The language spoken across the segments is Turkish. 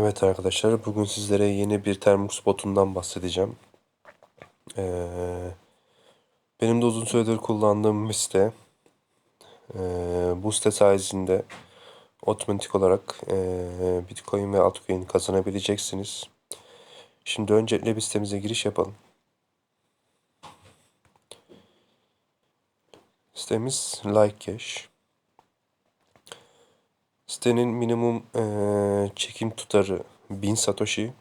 Evet arkadaşlar, bugün sizlere yeni bir Termux botundan bahsedeceğim. Ee, benim de uzun süredir kullandığım bir site. Ee, bu site sayesinde otomatik olarak e, Bitcoin ve altcoin kazanabileceksiniz. Şimdi öncelikle bir sitemize giriş yapalım. Sitemiz Likecash. Sitenin minimum eee, çekim tutarı 1000 Satoshi.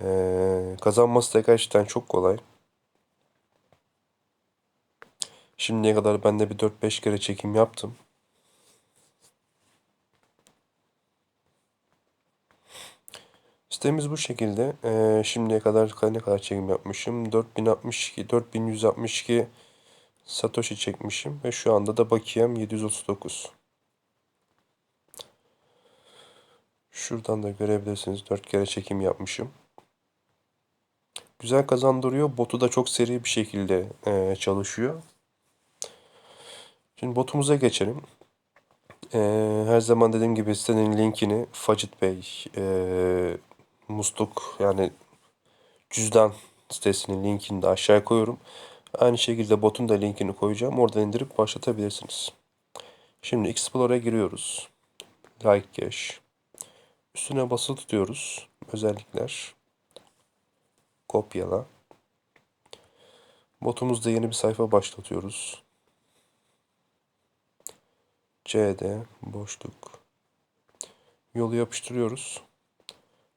Eee, kazanması da gerçekten çok kolay. Şimdiye kadar ben de bir 4-5 kere çekim yaptım. Sitemiz bu şekilde. Eee, şimdiye kadar ne kadar çekim yapmışım? 4062, 4162 Satoshi çekmişim ve şu anda da bakiyem 739. Şuradan da görebilirsiniz 4 kere çekim yapmışım. Güzel kazandırıyor. Botu da çok seri bir şekilde e, çalışıyor. Şimdi botumuza geçelim. E, her zaman dediğim gibi sitenin linkini Facit Bey e, musluk yani cüzdan sitesinin linkini de aşağıya koyuyorum. Aynı şekilde botun da linkini koyacağım. Oradan indirip başlatabilirsiniz. Şimdi Explorer'a giriyoruz. Like Cache. Üstüne basılı tutuyoruz. Özellikler. Kopyala. Botumuzda yeni bir sayfa başlatıyoruz. CD boşluk. Yolu yapıştırıyoruz.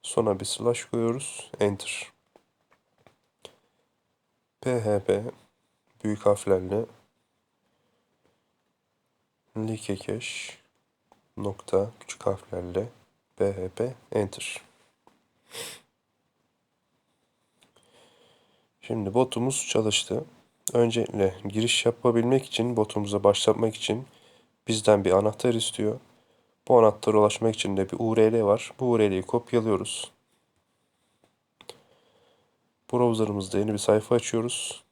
Sonra bir slash koyuyoruz. Enter. PHP büyük harflerle likekeş nokta küçük harflerle php enter. Şimdi botumuz çalıştı. Öncelikle giriş yapabilmek için botumuza başlatmak için bizden bir anahtar istiyor. Bu anahtara ulaşmak için de bir URL var. Bu URL'yi kopyalıyoruz. Browser'ımızda yeni bir sayfa açıyoruz.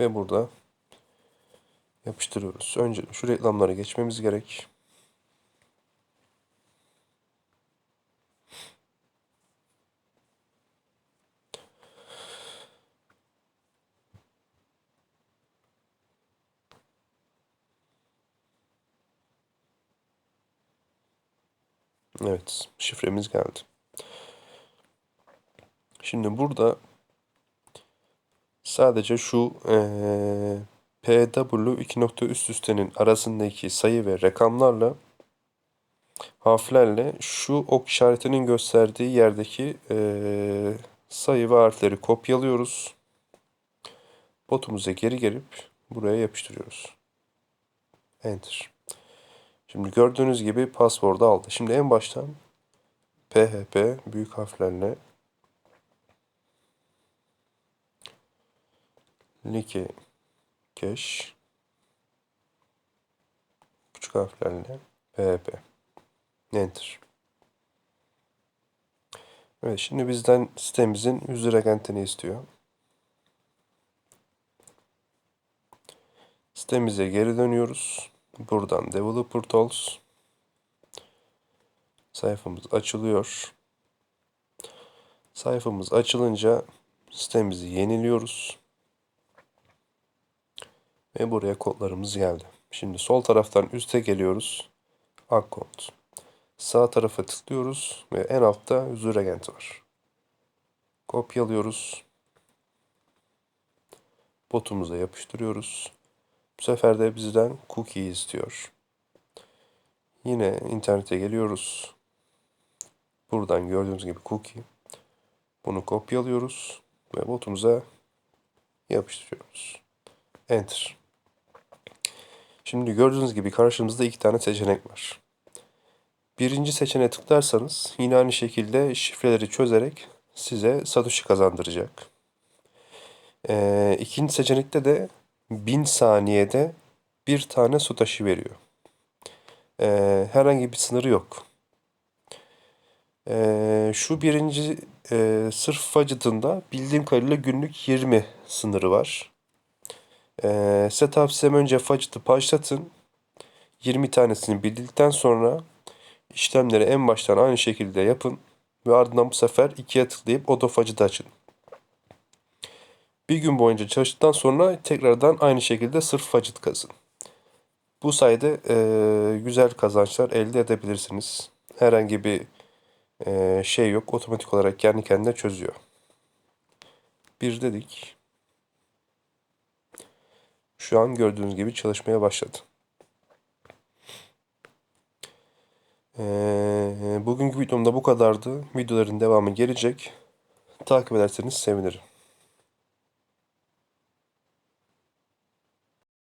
Ve burada yapıştırıyoruz. Önce şu reklamlara geçmemiz gerek. Evet, şifremiz geldi. Şimdi burada sadece şu ee, PW iki nokta üst üstenin arasındaki sayı ve rakamlarla harflerle şu ok işaretinin gösterdiği yerdeki ee, sayı ve harfleri kopyalıyoruz. Botumuza geri gelip buraya yapıştırıyoruz. Enter. Şimdi gördüğünüz gibi password'u aldı. Şimdi en baştan PHP büyük harflerle like cache küçük harflerle PHP enter. Evet şimdi bizden sitemizin user agentini istiyor. Sitemize geri dönüyoruz. Buradan Developer Tools sayfamız açılıyor. Sayfamız açılınca sitemizi yeniliyoruz. Ve buraya kodlarımız geldi. Şimdi sol taraftan üste geliyoruz. Account. Sağ tarafa tıklıyoruz ve en altta user agent var. Kopyalıyoruz. Botumuza yapıştırıyoruz. Bu sefer de bizden cookie istiyor. Yine internete geliyoruz. Buradan gördüğünüz gibi cookie. Bunu kopyalıyoruz ve botumuza yapıştırıyoruz. Enter. Şimdi gördüğünüz gibi karşımızda iki tane seçenek var. Birinci seçeneğe tıklarsanız yine aynı şekilde şifreleri çözerek size Satoshi kazandıracak. Ee, ikinci seçenekte de 1000 saniyede bir tane Satoshi veriyor. Ee, herhangi bir sınırı yok. Ee, şu birinci e, sırf Fudget'ında bildiğim kadarıyla günlük 20 sınırı var. Ee, size önce Fudget'ı başlatın. 20 tanesini bildikten sonra işlemleri en baştan aynı şekilde yapın ve ardından bu sefer ikiye tıklayıp Odofacı'da açın. Bir gün boyunca çalıştıktan sonra tekrardan aynı şekilde sırf facit kazın. Bu sayede eee, güzel kazançlar elde edebilirsiniz. Herhangi bir eee, şey yok. Otomatik olarak kendi kendine çözüyor. Bir dedik. Şu an gördüğünüz gibi çalışmaya başladı. Eee, bugünkü videomda bu kadardı. Videoların devamı gelecek. Takip ederseniz sevinirim.